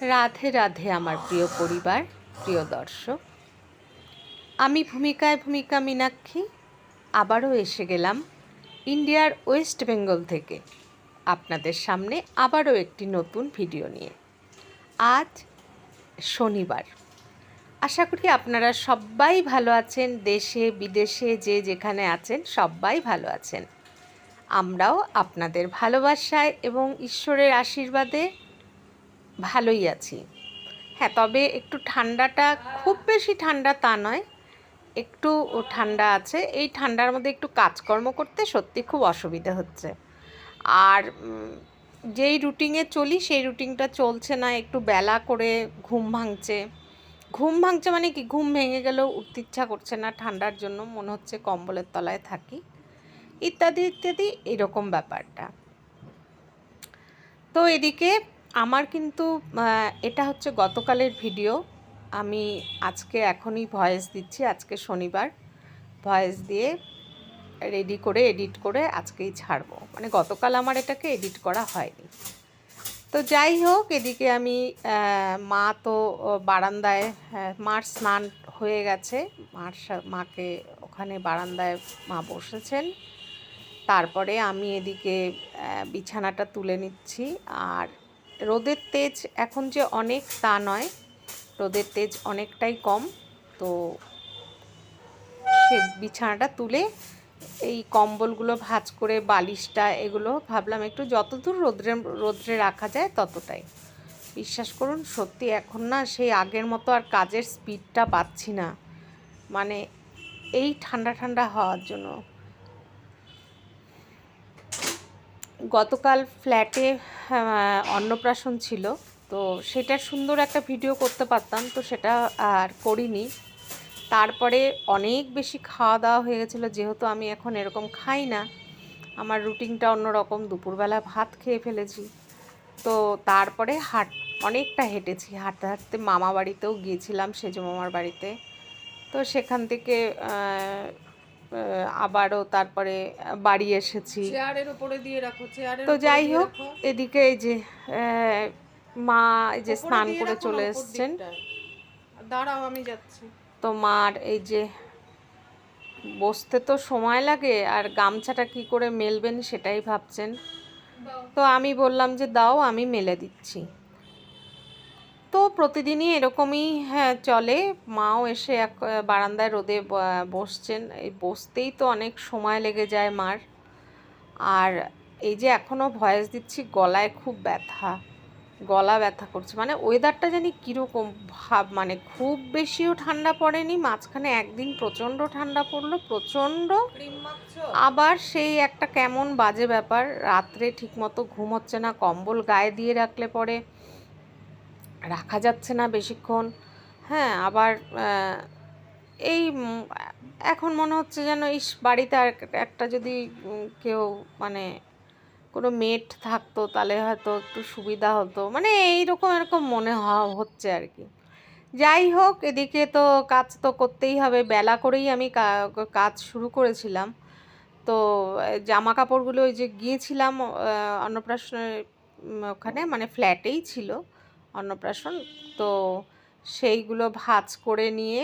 রাধে রাধে আমার প্রিয় পরিবার, প্রিয় দর্শক। আমি ভূমিকায় ভূমিকা মীনাক্ষী, আবারও এসে গেলাম ইন্ডিয়ার ওয়েস্ট বেঙ্গল থেকে। আপনাদের সামনে আবারও একটি নতুন ভিডিও নিয়ে। আজ শনিবার। আশা করি আপনারা সবাই ভালো আছেন, দেশে, বিদেশে, যে যেখানে আছেন, সবাই ভালো আছেন। আমরাও আপনাদের ভালোবাসায় এবং ঈশ্বরের আশীর্বাদে ভালোই আছি। হ্যাঁ তবে একটু ঠান্ডাটা খুব বেশি ঠান্ডা তা নয়, একটু ঠান্ডা আছে। এই ঠান্ডার মধ্যে একটু কাজকর্ম করতে সত্যি খুব অসুবিধা হচ্ছে। আর যেই রুটিনে চলি, সেই রুটিনটা চলছে না, একটু বেলা করে ঘুম ভাঙছে। ঘুম ভাঙছে মানে কি? ঘুম ভেঙে গেলেও উঠতে ইচ্ছা করছে না, ঠান্ডার জন্য মনে হচ্ছে কম্বলের তলায় থাকি। ইত্যাদি ইত্যাদি, এরকম ব্যাপারটা। তো এদিকে আমার কিন্তু এটা হচ্ছে গতকালের ভিডিও। আমি আজকে এখনই ভয়েস দিচ্ছি আজকে শনিবার। ভয়েস দিয়ে রেডি করে এডিট করে আজকেই ছাড়বো। মানে গতকাল আমার এটাকে এডিট করা হয়নি। তো যাই হোক এদিকে আমি মা তো বারান্দায় হ্যাঁ, মার স্নান হয়ে গেছে। মার মাকে ওখানে বারান্দায় মা বসেছেন। তারপরে আমি এদিকে বিছানাটা তুলে নিচ্ছি। আর রোদের তেজ এখন যে অনেক তা নয়। রোদের তেজ অনেকটাই কম। তো সে বিছানাটা তুলে এই কম্বলগুলো ভাঁজ করে, বালিশটা, এগুলো ভাবলাম একটু যতদূর রোদ্রে রোদ্রে রাখা যায় ততটাই। বিশ্বাস করুন, সত্যি এখন না সেই আগের মতো আর কাজের স্পিডটা পাচ্ছি না। মানে এই ঠান্ডা ঠান্ডা হওয়ার জন্য। গতকাল ফ্ল্যাটে অন্নপ্রাশন ছিল। তো সেটার সুন্দর একটা ভিডিও করতে পারতাম, তো সেটা আর করিনি। তারপরে অনেক বেশি খাওয়া দাওয়া হয়ে গেছিল, যেহেতু আমি এখন এরকম খাই না। আমার রুটিনটা অন্যরকম, দুপুরবেলা ভাত খেয়ে ফেলেছি। তো তারপরে হাট, অনেকটা হেঁটেছি। হাঁটতে হাঁটতে মামা বাড়িতেও গিয়েছিলাম, সেজো মামার বাড়িতে। তো সেখান থেকে আবারও তারপরে বাড়ি এসেছি। চেয়ারের উপরে দিয়ে রাখো চেয়ারের তো যাই হোক এদিকে এই যে মা এই যে স্নান করে চলে এসছেন। দাঁড়াও আমি যাচ্ছি। তো মার এই যে বসতে তো সময় লাগে আর গামছাটা কি করে মেলবেন সেটাই ভাবছেন। তো আমি বললাম যে দাও আমি মেলে দিচ্ছি। তো প্রতিদিনই এরকমই হ্যাঁ চলে। মাও এসে এক বারান্দায় রোদে বসছেন। এই বসতেই তো অনেক সময় লেগে যায় মার। আর এই যে এখনও ভয়েস দিচ্ছি গলায় খুব ব্যথা। গলা ব্যথা করছে। মানে ওয়েদারটা জানি কীরকম ভাব মানে খুব বেশিও ঠান্ডা পড়েনি মাঝখানে একদিন প্রচণ্ড ঠান্ডা পড়ল প্রচণ্ড আবার সেই একটা কেমন বাজে ব্যাপার রাত্রে ঠিকমতো ঘুম হচ্ছে না কম্বল গায়ে দিয়ে রাখলে পরে। রাখা যাচ্ছে না বেশিক্ষণ। হ্যাঁ আবার এই এখন মনে হচ্ছে যেন, ইস, বাড়িতে একটা যদি কেউ মানে কোনো মেট থাকতো, তাহলে হয়তো একটু সুবিধা হতো। মানে এইরকম, এরকম মনে হচ্ছে আর কি। যাই হোক, এদিকে তো কাজ তো করতেই হবে। বেলা করেই আমি কাজ শুরু করেছিলাম। তো জামা কাপড়গুলো ওই যে গিয়েছিলাম অন্নপ্রাশনের ওখানে মানে ফ্ল্যাটেই ছিল। অন্নপ্রাশন। তো সেইগুলো ভাঁজ করে নিয়ে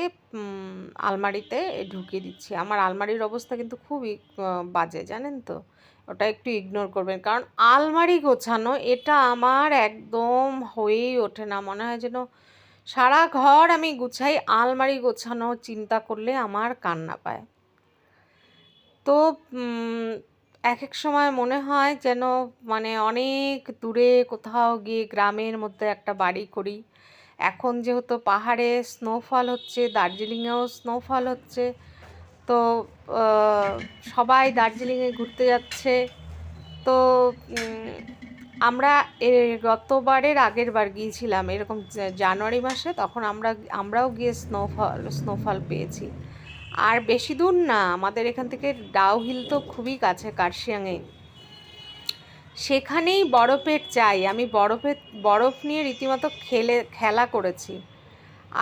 আলমারিতে ঢুকিয়ে দিচ্ছি। আমার আলমারির অবস্থা কিন্তু খুবই বাজে, জানেন তো? ওটা একটু ইগনোর করবেন। কারণ আলমারি গোছানো, এটা আমার একদম হয়েই ওঠে না। মনে হয় যেন সারা ঘর আমি গুছাই, আলমারি গোছানো চিন্তা করলে আমার কান্না পায়। তো এক এক সময় মনে হয় যেন মানে অনেক দূরে কোথাও গিয়ে গ্রামের মধ্যে একটা বাড়ি করি। এখন যেহেতু পাহাড়ে স্নোফল হচ্ছে, দার্জিলিংয়েও স্নোফল হচ্ছে, তো সবাই দার্জিলিংয়ে ঘুরতে যাচ্ছে। তো আমরা এ, গতবারের আগের বার গিয়েছিলাম, এরকম জানুয়ারি মাসে, তখন আমরা, আমরাও গিয়ে স্নোফল স্নোফল পেয়েছি। আর বেশি দূর না, আমাদের এখান থেকে ডাউ হিল তো খুবই কাছে, কার্শিয়াংয়ে। সেখানেই বরফের চাই। আমি বরফের, বরফ নিয়ে রীতিমতো খেলে, খেলা করেছি।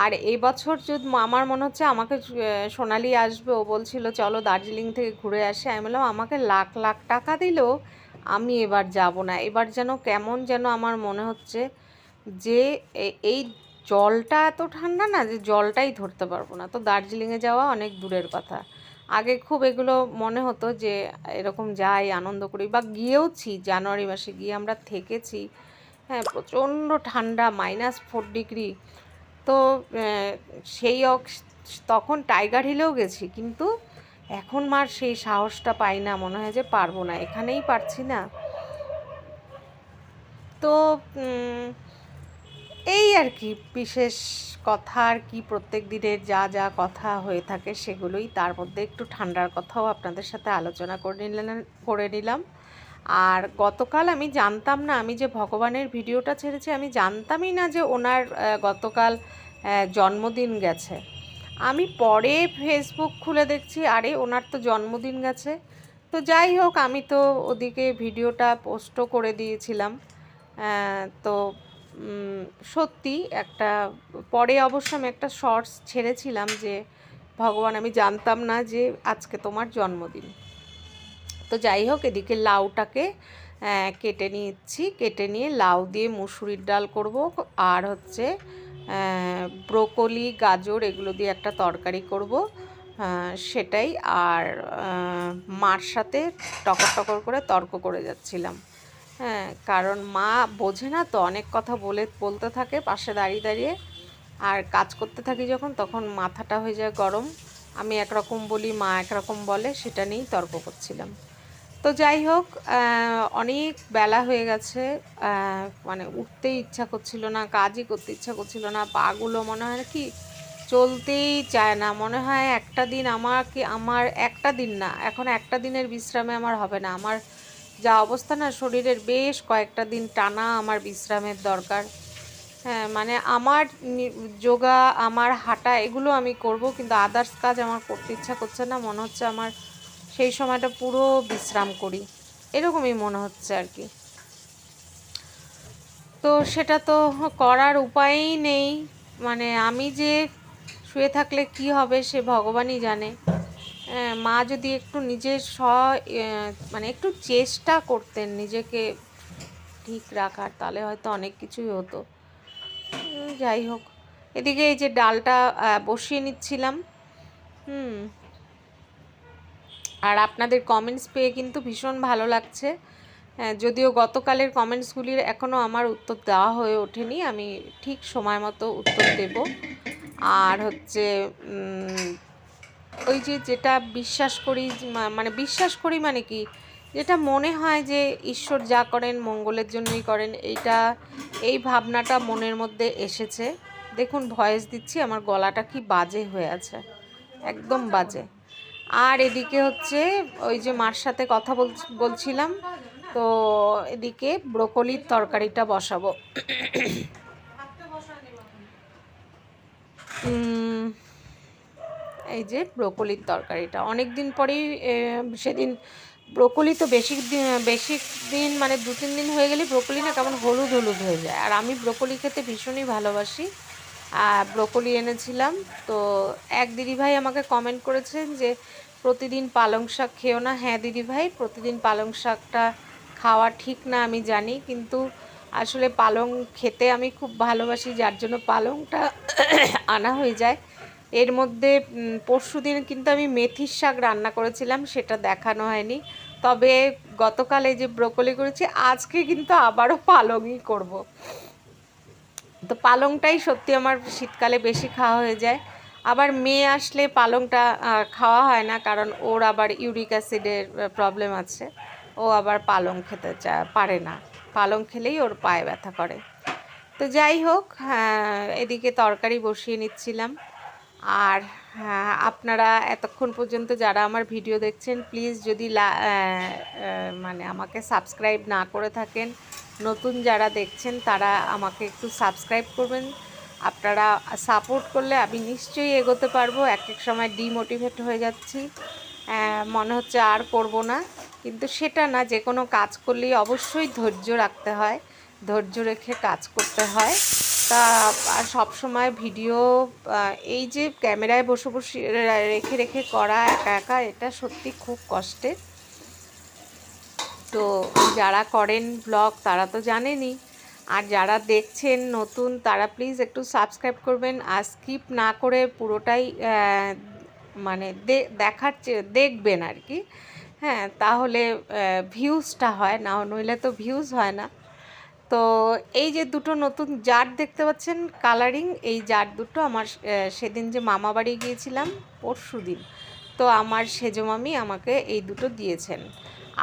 আর এই বছর যদি, আমার মনে হচ্ছে আমাকে সোনালি আসবে। ও বলছিল, চলো দার্জিলিং থেকে ঘুরে আসে। আমি বললাম, আমাকে লাখ লাখ টাকা দিলেও আমি এবার যাব না। এবার যেন কেমন যেন আমার মনে হচ্ছে যে এই জলটা এত ঠান্ডা না যে জলটাই ধরতে পারব না। তো দার্জিলিংয়ে যাওয়া অনেক দূরের কথা। আগে খুব এগুলো মনে হতো যে, এরকম যাই, আনন্দ করি বা গিয়েওছি জানুয়ারি মাসে, গিয়ে আমরা থেকেছি। হ্যাঁ প্রচণ্ড ঠান্ডা মাইনাস ফোর ডিগ্রি তো সেই তখন টাইগার হিলেও গেছি, কিন্তু এখন মার সেই সাহসটা পাই না, মনে হয় যে পারব না, এখানেই পারছি না। তো এই আর কি, বিশেষ কথা আর কি প্রত্যেক দিনের যা যা কথা হয়ে থাকে সেগুলোই তার মধ্যে একটু ঠান্ডার কথাও আপনাদের সাথে আলোচনা করে নিলেন, করে নিলাম। আর গতকাল আমি জানতাম না, আমি যে ভগবানের ভিডিওটা ছেড়েছি, আমি জানতামই না যে ওনার গতকাল জন্মদিন গেছে। আমি পরে ফেসবুক খুলে দেখছি, আরে ওনার তো জন্মদিন গেছে। তো যাই হোক, আমি তো ওদিকে ভিডিওটা পোস্টও করে দিয়েছিলাম। তো সত্যি একটা, পরে অবশ্য আমি একটা শর্টস ছেড়েছিলাম যে, ভগবান, আমি জানতাম না যে আজকে তোমার জন্মদিন। তো যাই হোক, এদিকে লাউটাকে কেটে নিচ্ছি। কেটে নিয়ে লাউ দিয়ে মুসুরির ডাল করব। আর হচ্ছে ব্রোকলি, গাজর, এগুলো দিয়ে একটা তরকারি করব। সেটাই। আর মার সাথে টকর টকর করে তর্ক করে যাচ্ছিলাম। হ্যাঁ কারণ মা বোঝে না তো, অনেক কথা বলে, বলতে থাকে, পাশে দাঁড়িয়ে দাঁড়িয়ে। আর কাজ করতে থাকি যখন, তখন মাথাটা হয়ে যায় গরম। আমি একরকম বলি, মা একরকম বলে, সেটা নিয়েই তর্ক করছিলাম। তো যাই হোক অনেক বেলা হয়ে গেছে। মানে উঠতেই ইচ্ছা করছিল না, কাজই করতে ইচ্ছা করছিল না। পাগুলো মনে হয় কি, চলতেই চায় না। মনে হয় একটা দিন আমাকে, আমার একটা দিন না, এখন একটা দিনের বিশ্রামে আমার হবে না। আমার যা অবস্থা না, শরীরের বেশ কয়েকটা দিন টানা আমার বিশ্রামের দরকার। হ্যাঁ মানে আমার যোগা, আমার হাঁটা এগুলো আমি করব, কিন্তু আদার্স কাজ আমার করতে ইচ্ছা করছে না, মনে হচ্ছে আমার সেই সময়টা পুরো বিশ্রাম করি। এরকমই মনে হচ্ছে আর কি। তো সেটা তো করার উপায়ই নেই মানে আমি যে শুয়ে থাকলে কি হবে সে ভগবানই জানে। মা যদি একটু নিজের স মানে একটু চেষ্টা করতেন নিজেকে ঠিক রাখার তাহলে হয়তো অনেক কিছুই হতো। যাই হোক। এদিকে এই যে ডালটা বসিয়ে নিচ্ছিলাম। হুম। আর আপনাদের কমেন্টস পেয়ে কিন্তু ভীষণ ভালো লাগছে। হ্যাঁ, যদিও গতকালের কমেন্টসগুলির এখনও আমার উত্তর দেওয়া হয়ে ওঠেনি আমি ঠিক সময় মতো উত্তর দেব। আর হচ্ছে ওই যে যেটা বিশ্বাস করি মানে বিশ্বাস করি মানে কি? যেটা মনে হয় যে ঈশ্বর যা করেন মঙ্গলের জন্যই করেন এইটা এই ভাবনাটা মনের মধ্যে এসেছে। দেখুন ভয়েস দিচ্ছি আমার গলাটা কি বাজে হয়ে আছে। একদম বাজে। আর এদিকে হচ্ছে ওই যে মার সাথে কথা বলছি- বলছিলাম তো এদিকে ব্রোকলির তরকারিটা বসাবো। উম, এই যে ব্রোকলির তরকারিটা। অনেক দিন পরেই সেদিন ব্রোকলি তো বেশি দিন বেশি দিন মানে দু, তিন দিন হয়ে গেলে ব্রোকলি না কেমন হলুদ হলুদ হয়ে যায়। আর আমি ব্রোকলি খেতে ভীষণই ভালোবাসি। আর ব্রোকলি এনেছিলাম। তো এক দিদিভাই আমাকে কমেন্ট করেছেন যে, প্রতিদিন পালং শাক খেও না। হ্যাঁ দিদিভাই, প্রতিদিন পালং শাকটা খাওয়া ঠিক না, আমি জানি। কিন্তু আসলে পালং খেতে আমি খুব ভালোবাসি। যার জন্য পালংটা আনা হয়ে যায়। এর মধ্যে পরশু দিন কিন্তু আমি মেথির শাক রান্না করেছিলাম সেটা দেখানো হয়নি। তবে গতকাল এই যে ব্রোকলি করেছি আজকে কিন্তু আবারও পালংই করব। তো পালংটাই সত্যি আমার শীতকালে বেশি খাওয়া হয়ে যায়। আবার মেয়ে আসলে পালংটা খাওয়া হয় না কারণ ওর আবার ইউরিক অ্যাসিডের প্রবলেম আছে। ও আবার পালং খেতে চা পারে না। পালং খেলেই ওর পায়ে ব্যথা করে। তো যাই হোক হ্যাঁ, এদিকে তরকারি বসিয়ে নিচ্ছিলাম। আর হ্যাঁ, আপনারা এতক্ষণ পর্যন্ত যারা আমার ভিডিও দেখছেন প্লিজ যদি মানে আমাকে সাবস্ক্রাইব না করে থাকেন নতুন যারা দেখছেন তারা আমাকে একটু সাবস্ক্রাইব করবেন। আপনারা সাপোর্ট করলে আমি নিশ্চয়ই এগোতে পারব এক এক সময় ডিমোটিভেট হয়ে যাচ্ছি। মনে হচ্ছে আর করব না কিন্তু সেটা না যে কোনো কাজ করলেই অবশ্যই ধৈর্য রাখতে হয় ধৈর্য রেখে কাজ করতে হয়। তা আর সবসময় ভিডিও এই যে ক্যামেরায় বসে বসে রেখে রেখে করা একা একা, এটা সত্যি খুব কষ্টের তো যারা করেন ব্লগ, তারা তো জানেনই। আর যারা দেখছেন নতুন, তারা প্লিজ একটু সাবস্ক্রাইব করবেন। আর স্কিপ না করে পুরোটাই মানে দেখার দেখবেন আর কি। হ্যাঁ তাহলে ভিউজটা হয় না, নইলে তো ভিউজ হয় না। তো এই যে দুটো নতুন জার দেখতে পাচ্ছেন কালারিং এই জার দুটো আমার সেদিন যে মামা বাড়ি গিয়েছিলাম পরশু দিন, তো আমার সেজো মামি আমাকে এই দুটো দিয়েছেন।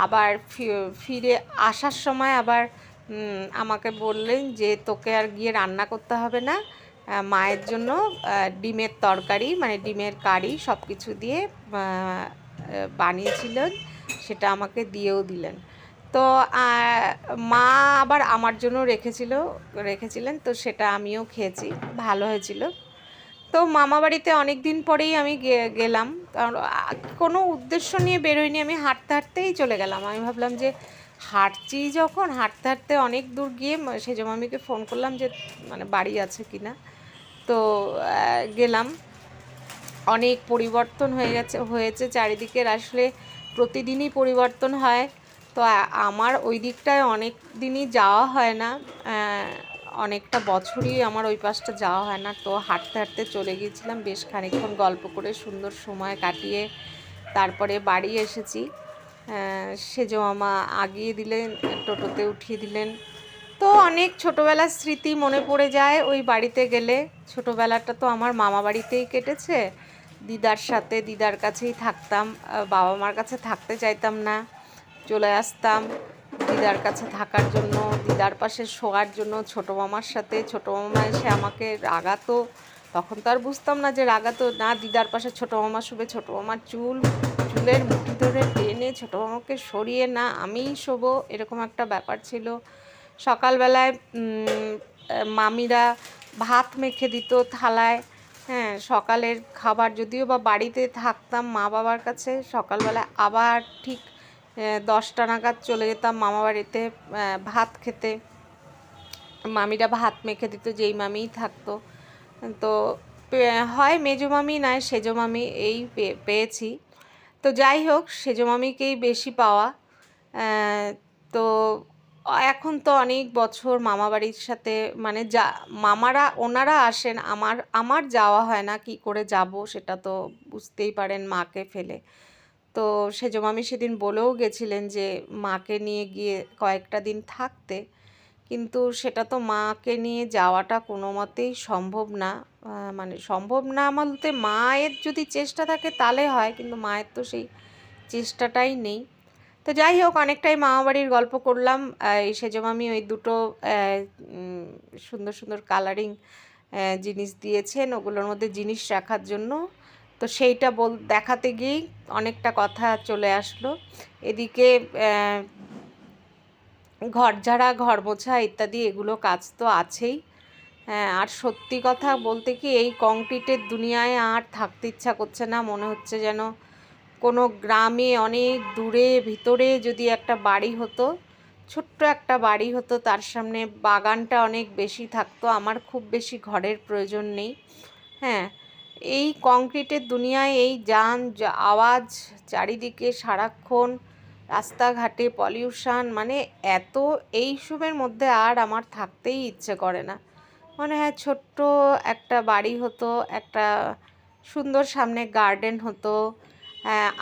আবার ফিরে আসার সময় আবার আমাকে বললেন যে তোকে আর গিয়ে রান্না করতে হবে না মায়ের জন্য ডিমের তরকারি মানে ডিমের কারি সব কিছু দিয়ে বানিয়েছিলেন, সেটা আমাকে দিয়েও দিলেন। তো মা আবার আমার জন্য রেখেছিল, রেখেছিলেন, তো সেটা আমিও খেয়েছি, ভালো হয়েছিল। তো মামা বাড়িতে অনেক দিন পরেই আমি গেলাম, কারণ কোনো উদ্দেশ্য নিয়ে বেরোয়নি, আমি হাঁটতে হাঁটতেই চলে গেলাম। আমি ভাবলাম যে হাঁটছি যখন, হাঁটতে হাঁটতে অনেক দূর গিয়ে ম- সেজো মামিকে ফোন করলাম যে মানে বাড়ি আছে কি না তো গেলাম। অনেক পরিবর্তন হয়ে গেছে, হয়েছে চারিদিকের, আসলে প্রতিদিনই পরিবর্তন হয়। তো আমার ওই দিকটায় অনেক দিনই যাওয়া হয় না। অনেকটা বছরই আমার ওই পাশটা যাওয়া হয় না। তো হাঁটতে হাঁটতে চলে গিয়েছিলাম, বেশ খানিকক্ষণ গল্প করে সুন্দর সময় কাটিয়ে তারপরে বাড়ি এসেছি। সেজো মামা আগিয়ে দিলেন, টোটোতে উঠিয়ে দিলেন। তো অনেক ছোটোবেলার স্মৃতি মনে পড়ে যায় ওই বাড়িতে গেলে। ছোটোবেলাটা তো আমার মামা বাড়িতেই কেটেছে। দিদার সাথে দিদার কাছেই থাকতাম বাবা মার কাছে থাকতে চাইতাম না। চলে আসতাম দিদার কাছে থাকার জন্য, দিদার পাশে শোয়ার জন্য, ছোটো মামার সাথে। ছোটো মামা এসে আমাকে রাগাতো। তখন তো আর বুঝতাম না যে রাগাতো। না, দিদার পাশে ছোটো মামা শুবে, ছোটো মামার চুল, চুলের মুঠি ধরে টেনে ছোটো মামাকে সরিয়ে, না, আমিই শোবো। এরকম একটা ব্যাপার ছিল। সকালবেলায় মামিরা ভাত মেখে দিত থালায়। হ্যাঁ সকালের খাবার যদিও বা বাড়িতে থাকতাম মা বাবার কাছে সকালবেলা আবার ঠিক দশটা নাগাদ চলে যেতাম মামা বাড়িতে ভাত খেতে। মামিরা ভাত মেখে দিত, যেই মামিই থাকতো। তো হয় মেজো মামি নয় সেজো মামি, এই পেয়েছি। তো যাই হোক, সেজো মামিকেই বেশি পাওয়া। তো, এখন তো অনেক বছর মামা বাড়ির সাথে মানে যা, মামারা, ওনারা আসেন, আমার আমার যাওয়া হয় না, কি করে যাব সেটা তো বুঝতেই পারেন মাকে ফেলে। তো সেজো মামি সেদিন বলেও গেছিলেন যে মাকে নিয়ে গিয়ে কয়েকটা দিন থাকতে। কিন্তু সেটা তো মাকে নিয়ে যাওয়াটা কোনো মতেই সম্ভব না। মানে সম্ভব না বলতে মায়ের যদি চেষ্টা থাকে তাহলে হয়, কিন্তু মায়ের তো সেই চেষ্টাটাই নেই। তো যাই হোক, অনেকটাই মামাবাড়ির গল্প করলাম। এই সেজমামি ওই দুটো সুন্দর সুন্দর কালারিং জিনিস দিয়েছেন। ওগুলোর মধ্যে জিনিস রাখার জন্য তো সেইটা বল, দেখাতে গিয়েই অনেকটা কথা চলে আসলো। এদিকে ঘর ঝাড়া, ঘর মোছা ইত্যাদি এগুলো কাজ তো আছেই। হ্যাঁ আর সত্যি কথা বলতে কি এই কংক্রিটের দুনিয়ায় আর থাকতে ইচ্ছা করছে না। মনে হচ্ছে যেন কোনো গ্রামে অনেক দূরে, ভিতরে যদি একটা বাড়ি হতো, ছোট্ট একটা বাড়ি হতো, তার সামনে বাগানটা অনেক বেশি থাকতো। আমার খুব বেশি ঘরের প্রয়োজন নেই। হ্যাঁ এই কংক্রিটের দুনিয়ায় এই যান আওয়াজ, চারিদিকে সারাক্ষণ, রাস্তাঘাটে পলিউশান মানে এত এইসবের মধ্যে আর আমার থাকতেই ইচ্ছে করে না। মনে হয় ছোট্ট একটা বাড়ি হতো, একটা সুন্দর সামনে গার্ডেন হতো।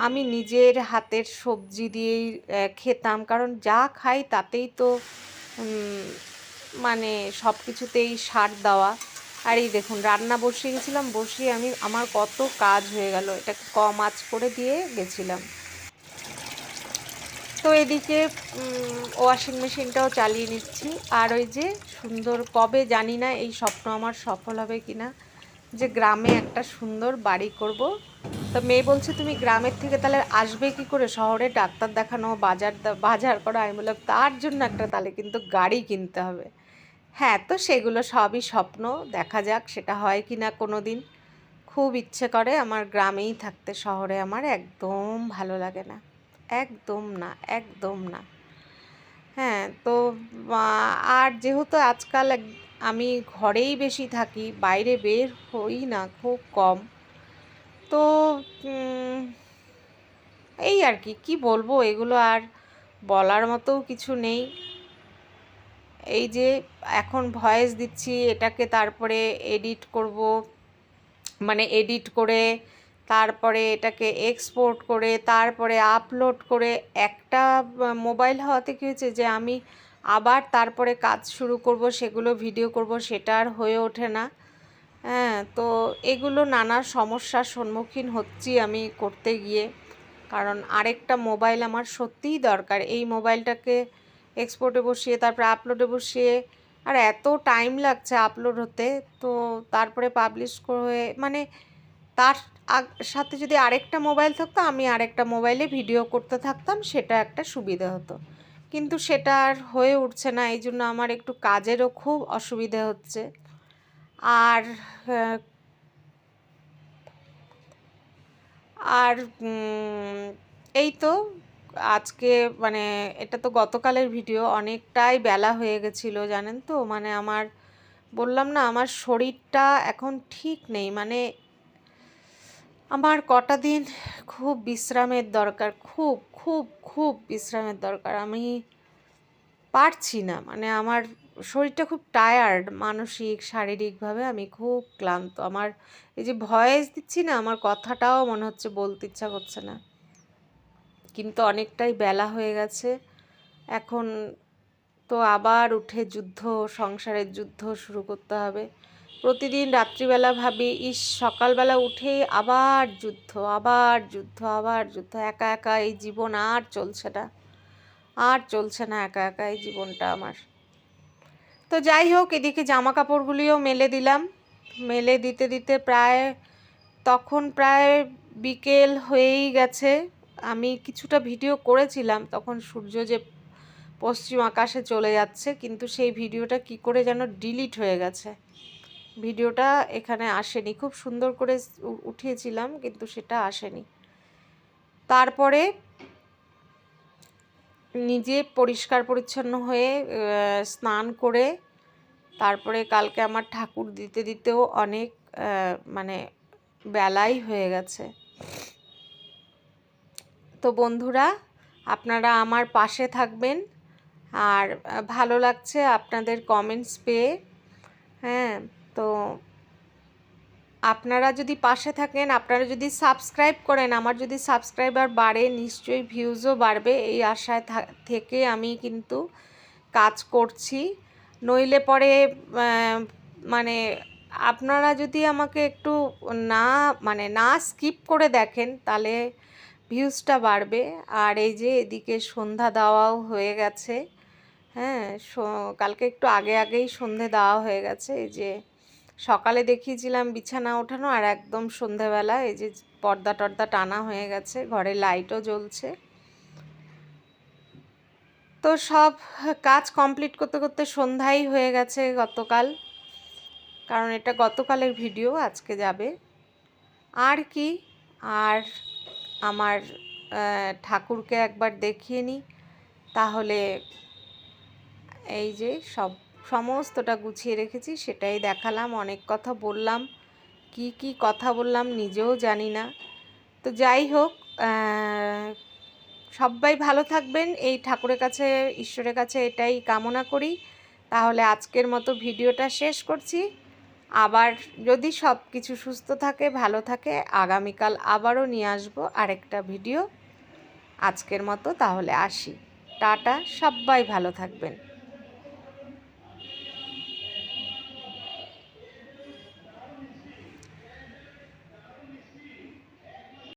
আমি নিজের হাতের সবজি দিয়েই খেতাম, কারণ যা খাই তাতেই তো মানে সব কিছুতেই সার দেওয়া। আর এই দেখুন, রান্না বসিয়ে গেছিলাম বসিয়ে আমি, আমার কত কাজ হয়ে গেল। এটাকে কম আঁচ করে দিয়ে গেছিলাম। তো এদিকে ওয়াশিং মেশিনটাও চালিয়ে নিচ্ছি। আর ওই যে সুন্দর, কবে জানি না এই স্বপ্ন আমার সফল হবে কিনা, যে গ্রামে একটা সুন্দর বাড়ি করব। তো মেয়ে বলছে, তুমি গ্রামের থেকে তাহলে আসবে কি করে? শহরে ডাক্তার দেখানো, বাজার বাজার করা, আমি বললাম, তার জন্য একটা তাহলে কিন্তু গাড়ি কিনতে হবে। হ্যাঁ তো সেগুলো সবই স্বপ্ন। দেখা যাক সেটা হয় কি না কোনো দিন খুব ইচ্ছে করে আমার গ্রামেই থাকতে, শহরে আমার একদম ভালো লাগে না। একদম না একদম না। হ্যাঁ তো আর যেহেতু আজকাল আমি ঘরেই বেশি থাকি, বাইরে বের হই না খুব কম। তো এই আর কি কি বলব? এগুলো আর বলার মতো কিছু নেই। এই যে এখন ভয়েস দিচ্ছি, এটাকে তারপরে এডিট করব মানে এডিট করে, তারপরে এটাকে এক্সপোর্ট করে, তারপরে আপলোড করে, একটা মোবাইল হওয়াতে কী হয়েছে যে আমি আবার তারপরে কাজ শুরু করব, সেগুলো ভিডিও করব, সেটা আর হয়ে ওঠে না। হ্যাঁ তো এগুলো নানা সমস্যার সম্মুখীন হচ্ছি আমি করতে গিয়ে। কারণ আরেকটা মোবাইল আমার সত্যিই দরকার, এই মোবাইলটাকে এক্সপোর্টে বসিয়ে, তারপরে আপলোডে বসিয়ে, আর এত টাইম লাগছে আপলোড হতে। তো তারপরে পাবলিশ করে মানে তার সাথে যদি আরেকটা মোবাইল থাকতো, আমি আরেকটা মোবাইলে ভিডিও করতে থাকতাম, সেটা একটা সুবিধা হতো। কিন্তু সেটা আর হয়ে উঠছে না, এই জন্য আমার একটু কাজেরও খুব অসুবিধা হচ্ছে। আর আর এই তো আজকে মানে এটা তো গতকালের ভিডিও, অনেকটাই বেলা হয়ে গেছিল, জানেন তো? মানে আমার, বললাম না, আমার শরীরটা এখন ঠিক নেই। মানে আমার কটা দিন খুব বিশ্রামের দরকার, খুব খুব খুব বিশ্রামের দরকার। আমি পারছি না মানে আমার শরীরটা খুব টায়ার্ড মানসিক, শারীরিকভাবে আমি খুব ক্লান্ত। আমার এই যে ভয়েস দিচ্ছি না, আমার কথাটাও মনে হচ্ছে বলতে ইচ্ছা করছে না। কিন্তু অনেকটাই বেলা হয়ে গেছে। এখন তো আবার উঠে যুদ্ধ, সংসারের যুদ্ধ শুরু করতে হবে। প্রতিদিন রাত্রিবেলা ভাবি, ইস, সকালবেলা উঠেই আবার যুদ্ধ আবার যুদ্ধ আবার যুদ্ধ। একা একা এই জীবন আর চলছে না। আর চলছে না একা একা এই জীবনটা আমার। তো যাই হোক, এদিকে জামা কাপড়গুলিও মেলে দিলাম। মেলে দিতে দিতে প্রায়, তখন প্রায় বিকেল হয়েই গেছে। আমি কিছুটা ভিডিও করেছিলাম, তখন সূর্য যে পশ্চিম আকাশে চলে যাচ্ছে, কিন্তু সেই ভিডিওটা কি করে যেন ডিলিট হয়ে গেছে। ভিডিওটা এখানে আসেনি। খুব সুন্দর করে উঠিয়েছিলাম, কিন্তু সেটা আসেনি। তারপরে নিজে পরিষ্কার পরিচ্ছন্ন হয়ে স্নান করে, তারপরে কালকে আমার ঠাকুর দিতে দিতেও অনেক মানে বেলাই হয়ে গেছে। তো বন্ধুরা, আপনারা আমার পাশে থাকবেন। আর ভালো লাগছে আপনাদের কমেন্টস পেয়ে। হ্যাঁ তো আপনারা যদি পাশে থাকেন, আপনারা যদি সাবস্ক্রাইব করেন, আমার যদি সাবস্ক্রাইবার বাড়ে, নিশ্চয়ই ভিউজও বাড়বে। এই আশায় থেকে আমি কিন্তু কাজ করছি। নইলে পরে মানে আপনারা যদি আমাকে একটু না মানে না স্কিপ করে দেখেন, তাহলে ভিউজটা বাড়বে। আর এই যে এদিকে সন্ধ্যা দেওয়াও হয়ে গেছে। হ্যাঁ কালকে একটু আগে আগেই সন্ধে দেওয়া হয়ে গেছে। এই যে সকালে দেখিয়েছিলাম বিছানা ওঠানো আর একদম সন্ধেবেলা এই যে পর্দা টর্দা টানা হয়ে গেছে, ঘরে লাইটও জ্বলছে। তো সব কাজ কমপ্লিট করতে করতে সন্ধ্যাই হয়ে গেছে গতকাল। কারণ এটা গতকালের ভিডিও, আজকে যাবে। আর কি? আর আমার ঠাকুরকে একবার দেখিয়ে নিই। তাহলে এই যে সব, সমস্তটা গুছিয়ে রেখেছি, সেটাই দেখালাম, অনেক কথা বললাম। কি কি কথা বললাম নিজেও জানি না। তো যাই হোক সবাই ভালো থাকবেন। এই ঠাকুরের কাছে, ঈশ্বরের কাছে এটাই কামনা করি। তাহলে আজকের মতো ভিডিওটা শেষ করছি। আবার যদি সব কিছু সুস্থ থাকে, ভালো থাকে, আগামীকাল আবারও নিয়ে আসব আরেকটা ভিডিও। আজকের মতো তাহলে আসি। টাটা, সবাই ভালো থাকবেন।